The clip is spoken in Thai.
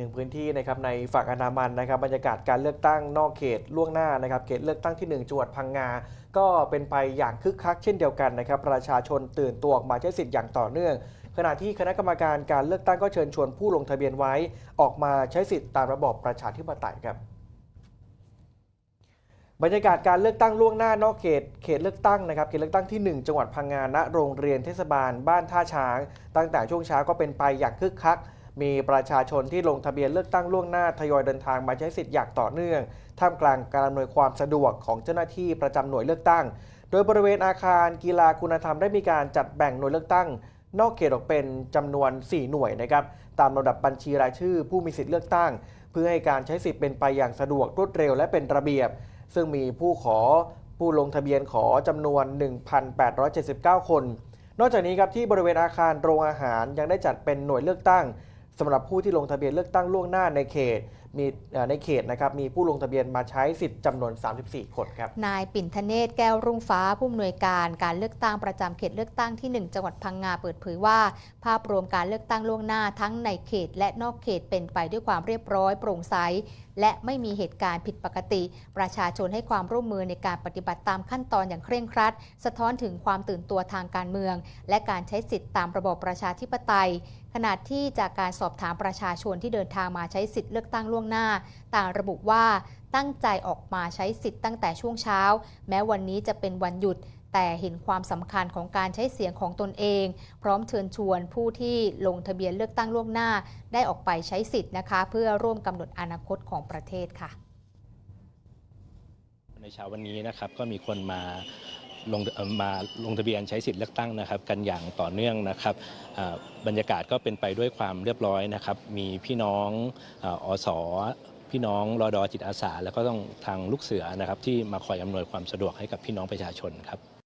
หนึ่งพื้นที่นะครับในฝั่งอนามันนะครับบรรยากาศการเลือกตั้งนอกเขตล่วงหน้านะครับเขตเลือกตั้งที่ 1จังหวัดพังงา ก็เป็นไปอย่างคึกคักเช่นเดียวกันนะครับประชาชนตื่นตัวออกมาใช้สิทธิ์อย่างต่อเนื่อง ขณะที่คณะกรรมการการเลือกตั้งก็เชิญชวนผู้ลงทะเบียนไว้ ออกมาใช้สิทธิ์ตามระบอบประชาธิปไตยครับบรรยากาศการเลือกตั้งล่วงหน้านอกเขตเขตเลือกตั้งนะครับเขตเลือกตั้งที่ 1 จังหวัดพังงาณโรงเรียนเทศบาลบ้านท่าช้าง ตั้งแต่ช่วงเช้าก็เป็นไปอย่างคึกคัก มีประชาชนที่ลงทะเบียนเลือกตั้งล่วงหน้าทยอยเดินทางมาใช้สิทธิ์อย่างต่อเนื่อง ท่ามกลางการอำนวยความสะดวกของเจ้าหน้าที่ประจำหน่วยเลือกตั้ง โดยบริเวณอาคารกีฬาคุณธรรมได้มีการจัดแบ่งหน่วยเลือกตั้ง นอกเขตออกเป็นจำนวน 4 หน่วยนะครับตามลำดับบัญชีรายชื่อ ผู้มีสิทธิ์เลือกตั้ง เพื่อให้การใช้สิทธิ์เป็นไปอย่างสะดวกรวดเร็วและเป็นระเบียบ ซึ่งมีผู้ขอผู้ลงทะเบียนขอจำนวน 1,879 คน นอกจากนี้ครับที่บริเวณอาคารโรงอาหารยังได้จัดเป็นหน่วยเลือกตั้ง สำหรับผู้ที่ลงทะเบียนเลือกตั้งล่วงหน้าในเขตมีในเขตนะครับมีผู้ลงทะเบียนมาใช้สิทธิ์จำนวน 34 คนครับนายปิ่นธเนศแก้วรุ่งฟ้าผู้อำนวยการการเลือกตั้งประจำเขตเลือกตั้งที่ 1 จังหวัดพังงาเปิดเผยว่า ภาพรวมการเลือกตั้งล่วงหน้าทั้งในเขต และนอกเขตเป็นไปด้วยความเรียบร้อยโปร่งใสและไม่มีเหตุการณ์ผิดปกติ ประชาชนให้ความร่วมมือในการปฏิบัติตามขั้นตอนอย่างเคร่งครัด สะท้อนถึงความตื่นตัวทางการเมือง และการใช้สิทธิ์ตามระบอบประชาธิปไตยขณะที่จากการสอบถามประชาชนที่เดินทางมาใช้สิทธิ์เลือกตั้งล่วงหน้า ต่างระบุว่าตั้งใจออกมาใช้สิทธิ์ตั้งแต่ช่วงเช้า แม้วันนี้จะเป็นวันหยุด แต่เห็นความสำคัญของการใช้เสียงของตนเอง พร้อมเชิญชวนผู้ที่ลงทะเบียนเลือกตั้งล่วงหน้า ได้ออกไปใช้สิทธิ์นะคะ เพื่อร่วมกำหนดอนาคตของประเทศค่ะ ในเช้าวันนี้นะครับก็มีคนมา ลงมาลงทะเบียนใช้สิทธิ์เลือกตั้งนะครับ กันอย่างต่อเนื่องนะครับบรรยากาศก็เป็นไปด้วยความเรียบร้อยนะครับ มีพี่น้องอาอสพี่น้องรอดอจิตอาสา แล้วก็ต้องทางลูกเสือนะครับที่มาคอยอำนวยความสะดวกให้กับพี่น้องประชาชนครับ